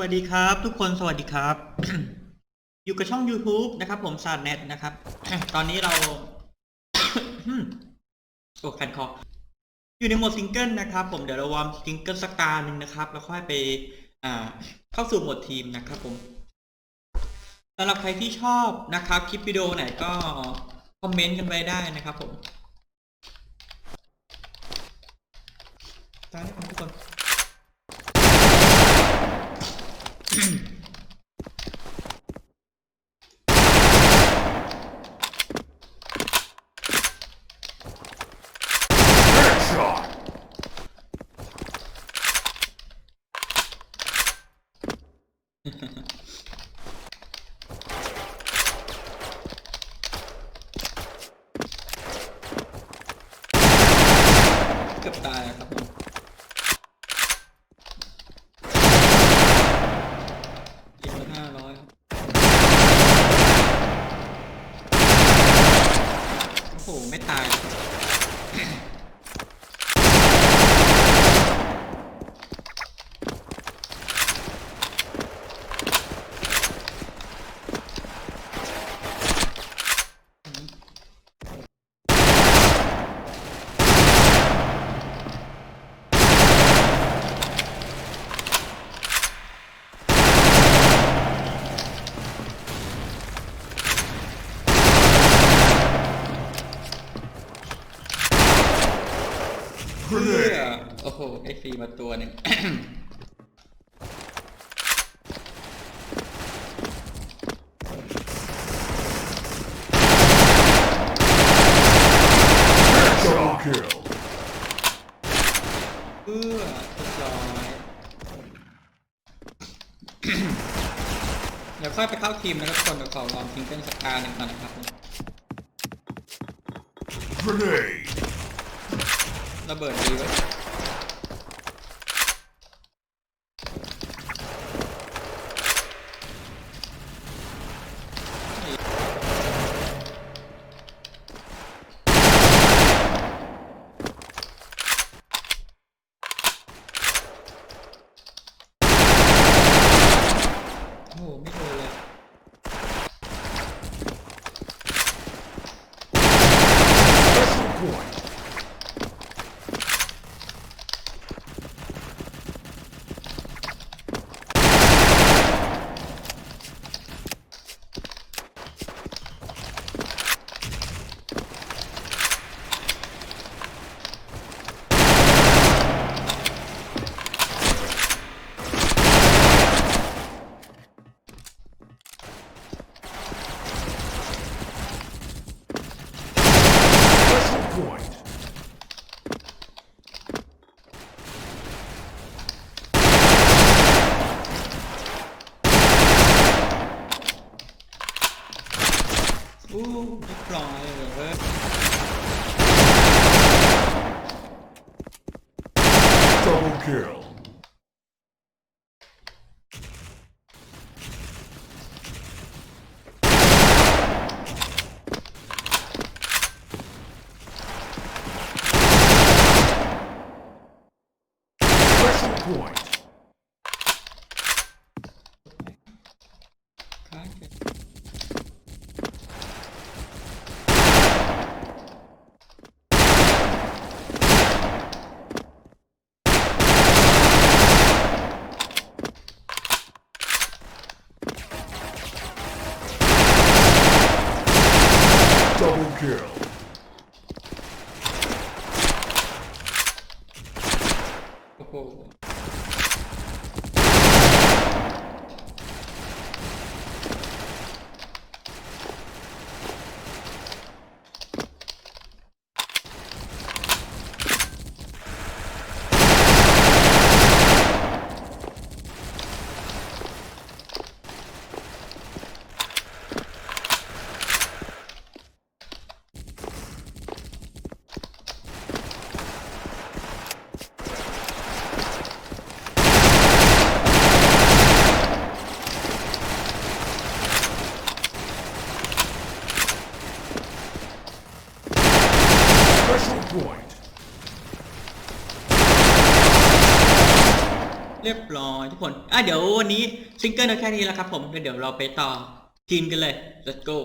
วัสดีครับ ทุกคนสวัสดีครับ อยู่กับช่อง YouTube นะครับ ผมซาดเน็ตนะครับ ตอนนี้เรา โอ้คันคออยู่ในโหมดซิงเกิลนะครับ ผมเดี๋ยวเราวอร์มซิงเกิลสักตาหนึ่งนะครับ แล้วค่อยไปเข้าสู่โหมดทีมนะครับผมสำหรับใครที่ชอบนะครับ คลิปวิดีโอไหนก็คอมเมนต์กันไว้ได้นะครับ ผมตายแล้ทุกคน Headshot! ได้ฟรีมาตัวหนึ่ง Double kill! เพื่อเรียบร้อยเดี๋ยวค่อยไปเข้าทีมนะครับทุกคนเดี๋ยวขอลองซิงเกิลสกาหนึ่งก่อนนะครับผม Grenade! ระเบิดดีไว้ย destroyed. Double kill. Special point! เรีรียบร้อยทุกคน อะเดี๋ยววันนี้ซิงเกิลเอาแค่นี้แล้วครับผมเดี๋ยวเราไปต่อทีมกันเลย let's go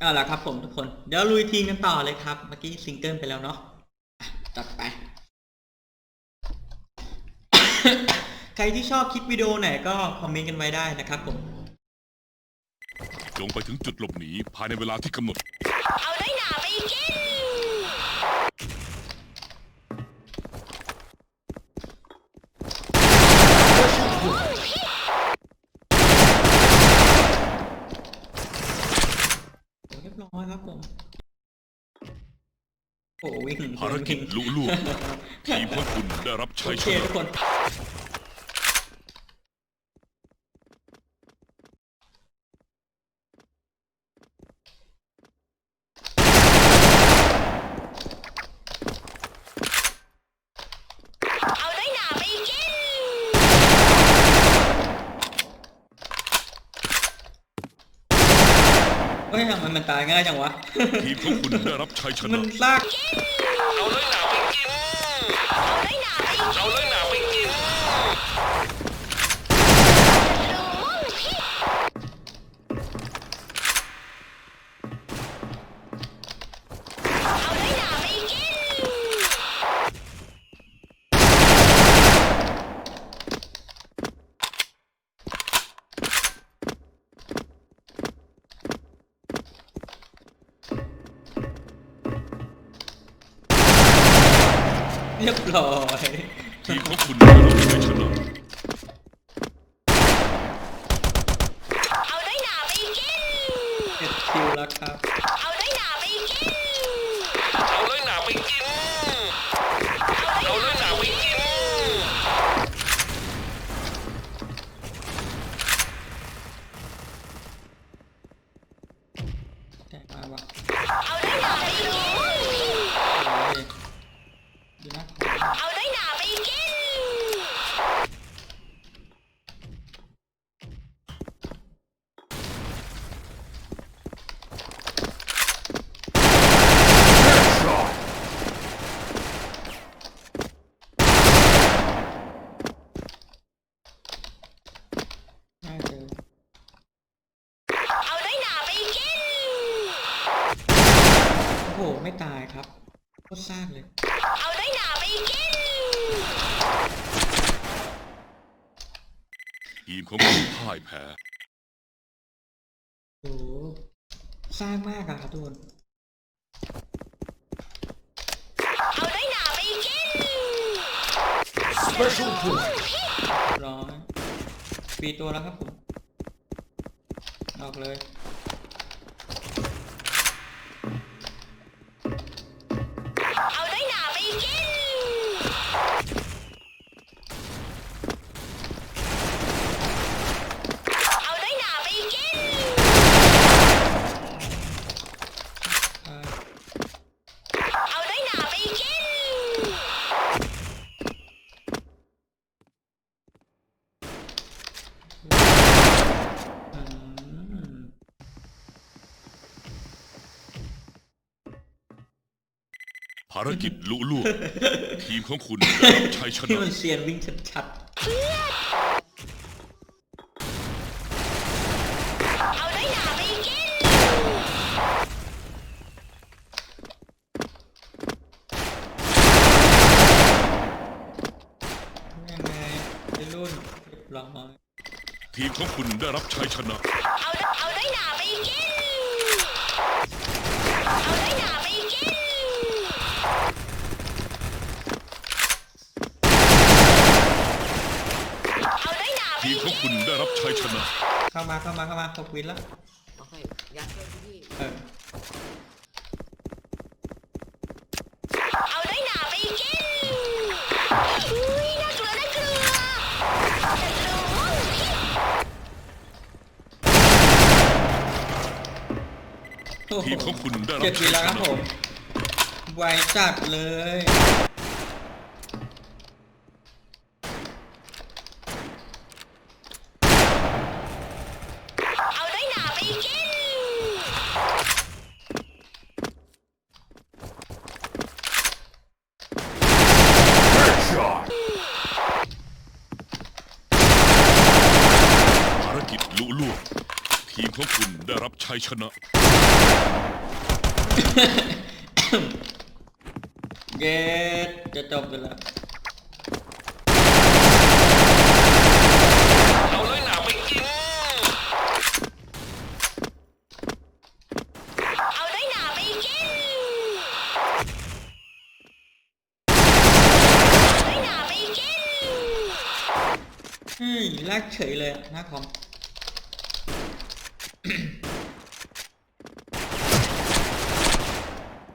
เอาละครับผมทุกคน เดี๋ยวลุยทีมกันต่อเลยครับ เมื่อกี้ซิงเกิลไปแล้วเนาะอะจัดไป ใครที่ชอบคลิปวิดีโอไหนก็คอมเมนต์กันไว้ได้นะครับผม จงไปถึงจุดหลบหนีภายในเวลาที่กำหนด เอาน้อยหนาไปกิน เรียบร้อยครับผม โอ้วิ่งภารกิจลุล่วงทีมของคุณได้รับโอชัยเคชนะ ทุกคน เอาน้อยหนาไปกิน เฮ้ยทำไมมันตายง่ายจังวะ ทีมของคุณได้รับชัยชมันะนซาก เรียบร้อยทีมของคุณได้รับชัยชนะเอาน้อยหนาไปกิน เก็บคิวแล้วครับ เอาน้อยหนาไปกิน เอาน้อยหนาไปกิน เอาน้อยหนาไปกิน แต่มาวะ เอาน้อยหนาไปกิน โอ้ยดูนะ เอาน้อยหนาไปกิน Headshot. น่าเจอ เอาน้อยหนาไปกิน โอ้โห ไม่ตายครับโคตรซากเลย เอาน้อยหนาไปกิน ทีมของคุณพ่ายแพ้โอ้โหสร้างมากอะครับทุกคนเอาน้อยหนาไปกิน Special point. ร้อยปีตัวแล้วครับผมออกเลย ภารกิจลุล่วงทีมของคุณได้รับชัยชที่นะ มันเซียนวิ่งชัดเอาน้อยหนาไปกิน ๆยังไงไอ้รุ่นเรียบร้อยทีมของคุณได้รับชัยชนะ เอาเอาน้อยหนาไปกิน เอาน้อยหนาไปกิน เอาน้อยหนาไป ทีมของคุณได้รับ ชัยชนะ เข้ามาเข้ามาเข้ามาตกวินแล้วโอเคยัดเลยพี่เออเอาน้อยหนาไปกินอุ้ยน่ากลัวน่ากลัวจะรู้โอ้โหทีมของคุณได้รัเจ็บดวิชันยแล้วชครับนะผมไวจัดเลย เอาน้อยหนาไปกิน Headshot. ของคุณได้รับ ชัยชนะ เกตจะจบกันแล้วเอาน้อยหนาไปกิน เอาน้อยหนาไปกินเอาน้อยหนาไปกินเฮ้ยลากเฉยเลยอะหน้าคอม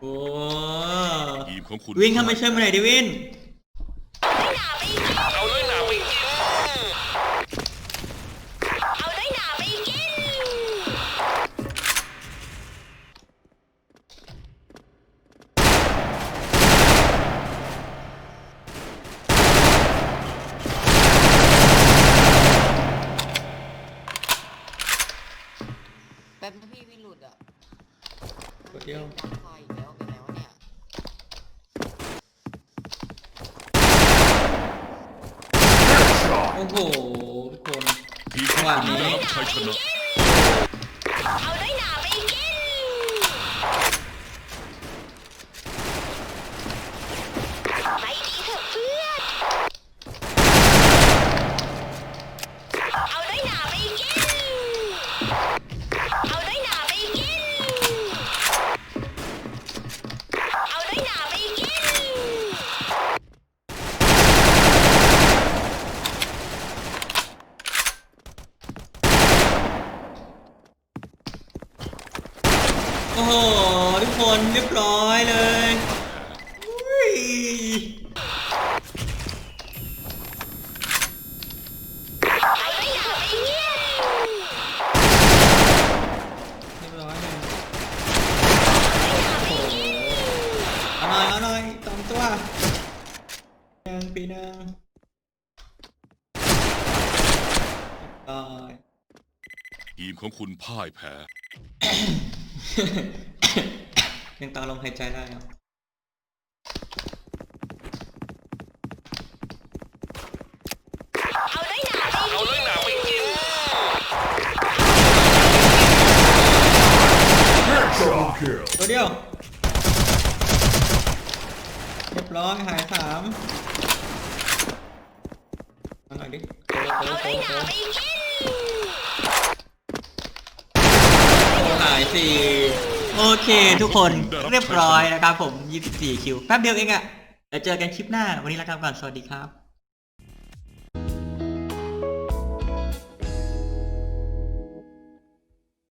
โอ้ทีมของคุณวินเข้ามาช่วยมาหน่อยดิวิน เอาน้อยหนาไปกิน เอาน้อยหนาไปกิน แป๊บนะพี่วินหลุดอะ ตัวเดียว ดังไฟอีกแล้วเป็นไงวะเนี่ย Headshot. โอ้โหทุกคน ทีมของคุณได้รับ ชัยชนะ เอาน้อยหนาไปกิน ไปดีเถอะเพื่อน เอาน้อยหนาไปกิน เอาน้อยหนาไปกิน เอาน้อยหนาไปกิน โอ้โห ทุกคนเรียบร้อยเลยอุ้ยเอาน้อยหนาไปกินเรียบร้อยเลยโอ้โหเอาหน่อยเอาหน่อยสองตัวหนึ่งปีหนึ่งเรียบร้อย ทีมของคุณพ่ายแพ้ ยังต่อลมหายใจได้ครับเอาน้อยหนาไปเอาน้อยหนาไปกิน Headshot kill. ตัวเดียวเรียบร้อยหายสามมาหน่อยดิโตโตเอาโตน้อยหโตนาไปกินโตหายสี่โอ เคทุกคนเรียบร้อยนะครับผม 24 คิว แป๊บเดียวเองอะเดี๋ยวเจอกันคลิปหน้า วันนี้ลากันก่อน สวัสดีครับ